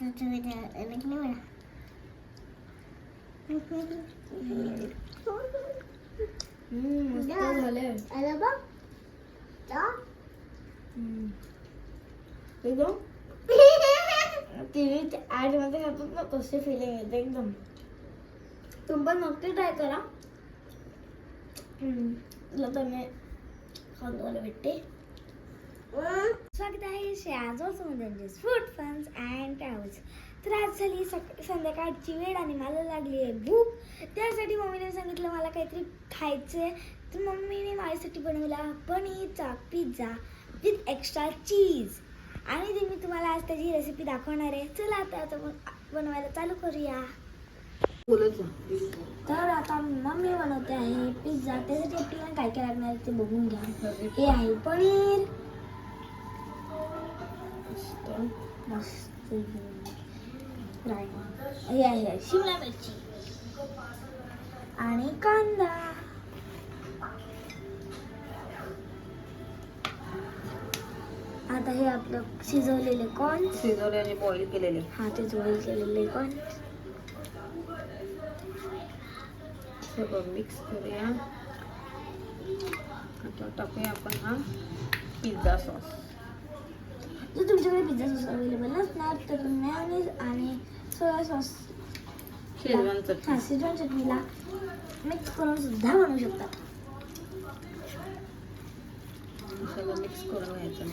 तुझं विचार नाही मला मस्त झाले आलं बघ जा. एकदम टीव्ही ऍडमध्ये खातात ना तसे फिलिंग येते एकदम तुम्ही पण नक्की ट्राय करा हम्म, तुला तर मी खाऊन तुम्हाला भेटते स्वागत आहे श्रेयाजोस त्यांचेच फूड फन्स अँड ट्रॅव्हल्स तर आज झाली सक संध्याकाळची वेळ आणि मला लागली आहे भूक. त्यासाठी मम्मीने सांगितलं मला काहीतरी खायचं आहे तर मम्मीने माझ्यासाठी बनवला पनीरचा पिझ्झा विथ एक्स्ट्रा चीज आणि ते मी तुम्हाला आज त्याची रेसिपी दाखवणार आहे. चला आता आता बन- बनवायला चालू करूया. तर आता मम्मी बनवते आहे पिझ्झा. त्यासाठी आपल्याला काय काय लागणार आहे ते बघून घ्या. हे आहे पनीर. मस्त फ्राय हे आहे शिमला मिरची. आणि कांदा. आता हे आपलं शिजवलेले कॉर्न शिजवले आणि बॉईल केलेले. हा ते जोडी केलेले कॉर्न सगळं मिक्स करूया. आता टाकूया आपण हा पिझ्झा सॉस जर तुमच्याकडे पिझ्झा सॉस अवेलेबल नसणार तर मेयोनीज आणि सोया सॉस शेजवान हा चटणीला मिक्स करून सुद्धा बनवू शकता सगळं मिक्स करून घ्यायचं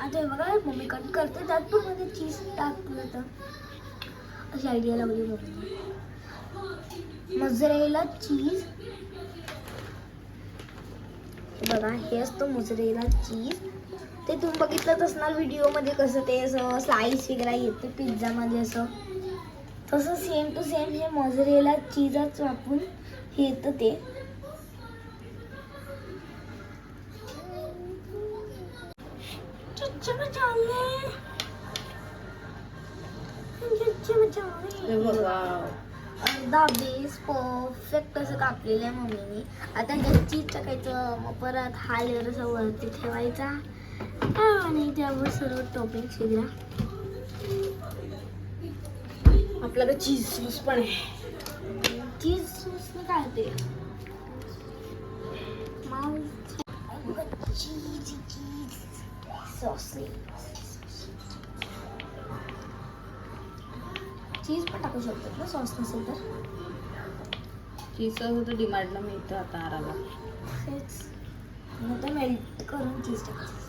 आता बघा मम्मी कट करते त्यात पण मध्ये चीज टाकलं तर अशी आयडिया लावली मम्मी मोझरेला चीज बघा हे असतं मोझरेला चीज ते तुम्ही बघितलंच असणार व्हिडिओमध्ये कसं ते असं स्लाईस वगैरे येते पिझ्झामध्ये असं. तसं सेम टू सेम हे मजरेला चीजच वापरून हे येतं ते. बघा. अर्धा बेस परफेक्ट असं कापलेलं आहे मम्मीने. आता ह्यात चीज टाकायचं मग परत हा लेअर असा वरती ठेवायचा. आणि त्यावर सर्व टॉपिंग वगैरे आपल्याकडे चीज सॉस पण आहे. चीज सॉसने काय ते चीज चीज सॉस चीज पण टाकू शकतात ना सॉस नसेल तर? चीज सॉस तर डिमांडला मिळतं आता आराला तेच. मग ते मेल्ट करून चीज टाकायचं.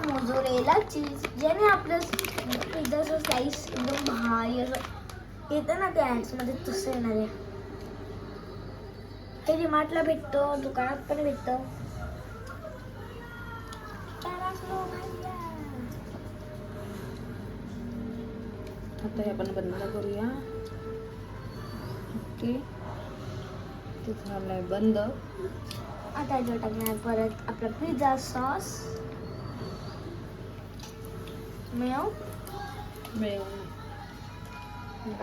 मोजोरेला चीज ज्याने आपलं पिझ्झाचं स्लाईस एकदम भारी असं येतं ना त्या ॲड्समध्ये तसं येणार आहे. हे डिमार्टला भेटतं दुकानात पण भेटतं. आता हे आपण बंद करूया. ओके. ते झालंय बंद. आता याच्यावर टाकणार परत आपला पिझ्झा सॉस मेव मिळून ओके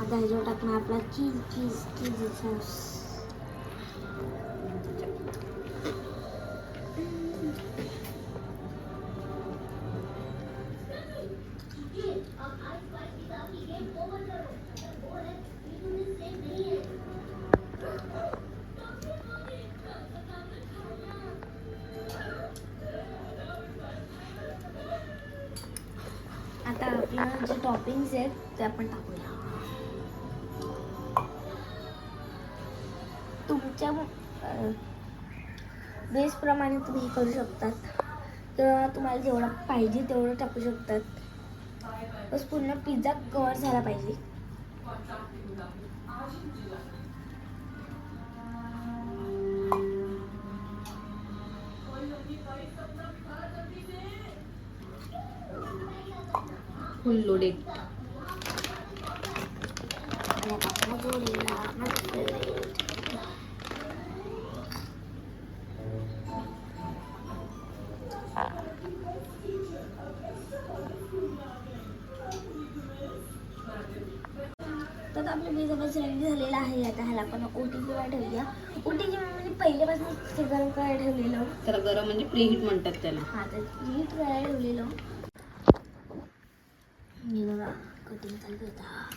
आता ह्याच्यावर टाकणार आपला चीज चीज चीज सॉस आता आपलं जे टॉपिंग्स आहेत ते आपण टाकूया. तुमच्या बेसप्रमाणे तुम्ही हे करू शकतात. किंवा तुम्हाला जेवढं पाहिजे तेवढं टाकू शकतात. बस पूर्ण पिझ्झा कवर झाला पाहिजे. माझं favorite. तर आपलं बस रेडी झालेला आहे. आता ह्याला आपण ओ टी जीला ठेवूया. ओ टी जी म्हणजे पहिल्यापासून गरम करायला ठेवलेलं. त्याला गरम म्हणजे प्रीहीट म्हणतात त्याला. हा तर नीट करायला ठेवलेलं. हे बघा कटिंग चालू आहे आता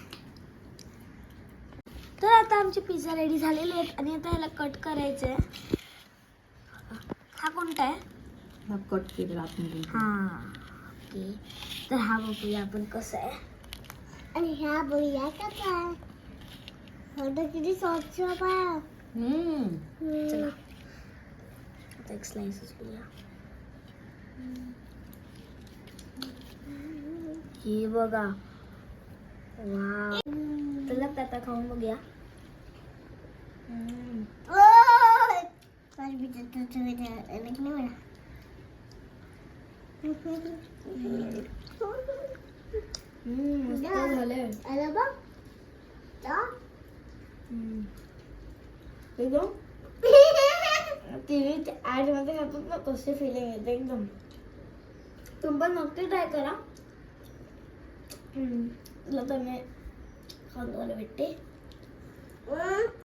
तर आता आमचे पिझ्झा रेडी झालेले आहेत आणि आता ह्याला कट करायचं आहे हा कोणता आहे? कट केलेला आतमध्ये हा ओके. तर हा बघूया आपण कसं आहे. आणि ह्या बघूया का काय होतं किती स्वच्छ पाय हम्म. चला. आता एक स्लाइस हे बघा. वा चला आता खाऊन बघूया. आलं बघ. एकदम टीव्ही ऍडमध्ये खातात ना तसे फिलिंग येते एकदम. तुम्ही पण नक्की ट्राय करा. हम्म. तुला तर मी खाऊन भेटते हम्म.